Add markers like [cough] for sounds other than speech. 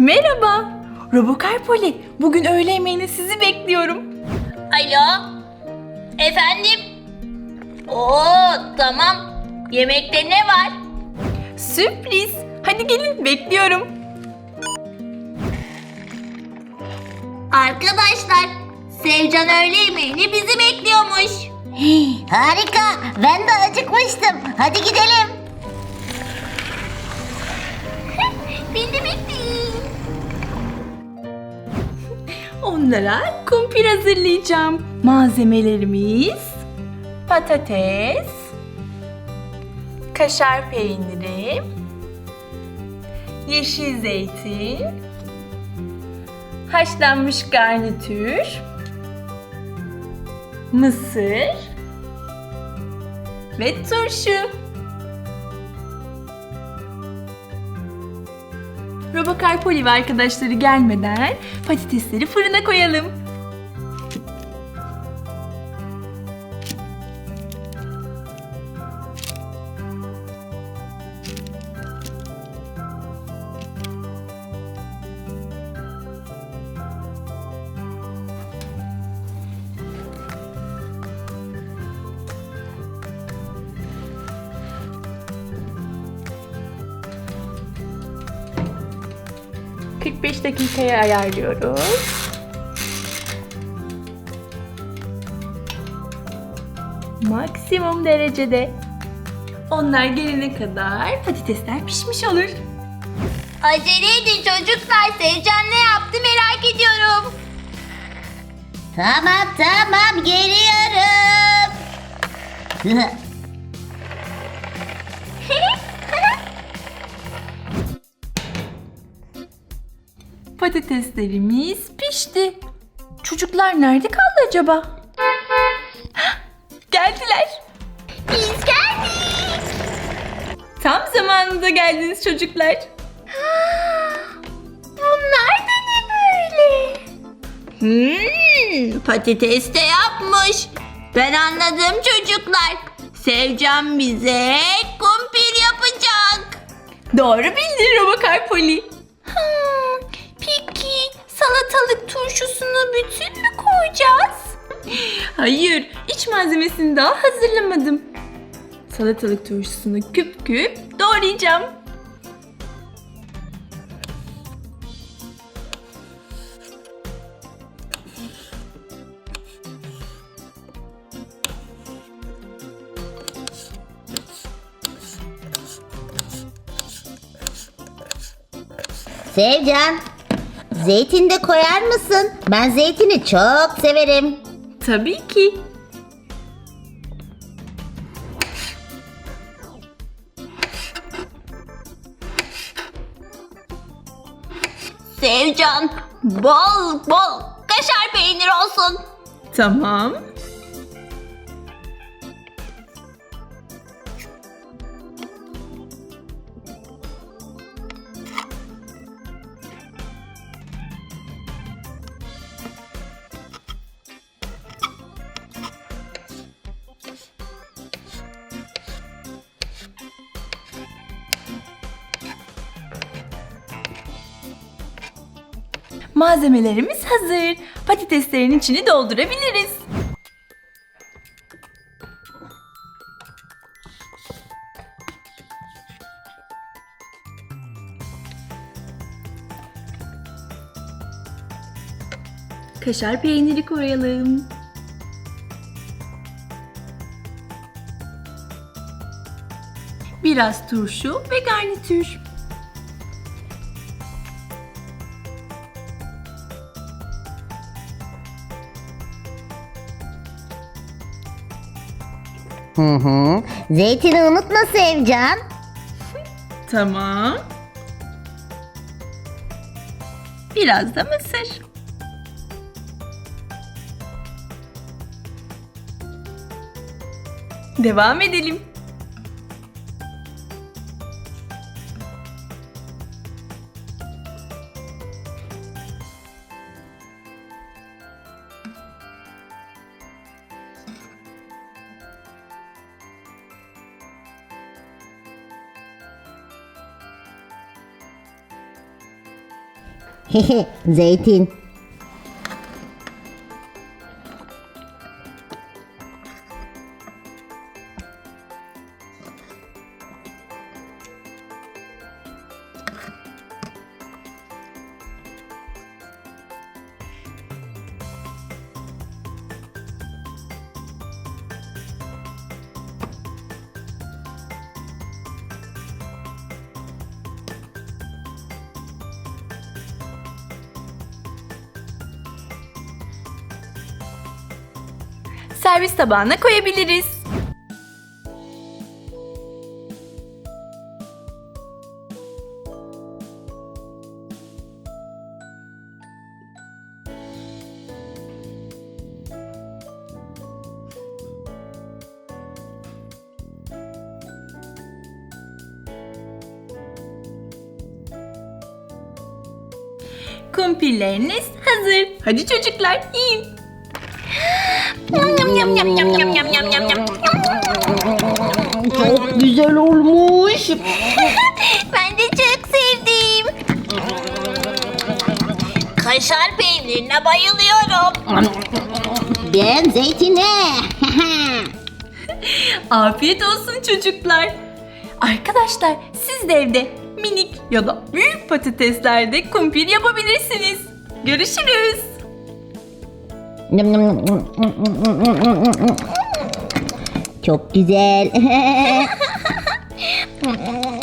Merhaba. Robokar Poli, bugün öğle yemeğine sizi bekliyorum. Alo? Efendim? Oo tamam. Yemekte ne var? Sürpriz. Hadi gelin, bekliyorum. Arkadaşlar, Sevcan öğle yemeğini bizi bekliyormuş. Harika. Ben de acıkmıştım. Hadi gidelim. Onlara kumpir hazırlayacağım. Malzemelerimiz patates, kaşar peyniri, yeşil zeytin, haşlanmış garnitür, mısır ve turşu. Robokar Poli ve arkadaşları gelmeden patatesleri fırına koyalım. ...45 dakikaya ayarlıyoruz. Maksimum derecede. Onlar gelene kadar patatesler pişmiş olur. Acele edin çocuklar. Sevcan ne yaptı merak ediyorum. Tamam tamam geliyorum. [laughs] Patateslerimiz pişti. Çocuklar nerede kaldı acaba? Geldiler. Biz geldik. Tam zamanında geldiniz çocuklar. Bunlar da ne böyle? Hmm, patates de yapmış. Ben anladım çocuklar. Sevcan bize kumpir yapacak. Doğru bildin Robokar Poli. Turşusunu bütün mü koyacağız? Hayır, iç malzemesini daha hazırlamadım. Salatalık turşusunu küp küp doğrayacağım. Sevcan. Zeytin de koyar mısın? Ben zeytini çok severim. Tabii ki. Sevcan bol bol kaşar peynir olsun. Tamam. Malzemelerimiz hazır. Patateslerin içini doldurabiliriz. Kaşar peyniri koyalım. Biraz turşu ve garnitür. Hı hı. Zeytini unutma Sevcan. Tamam. Biraz da mısır. Devam edelim. Zeytin. Servis tabağına koyabiliriz. Kumpirleriniz hazır. Hadi çocuklar yiyin. Çok güzel olmuş. [laughs] Ben de çok sevdim. Kaşar peynirine bayılıyorum. Ben zeytine. [laughs] Afiyet olsun çocuklar. Arkadaşlar siz de evde minik ya da büyük patateslerde kumpir yapabilirsiniz. Görüşürüz. Çok güzel. [laughs] [laughs]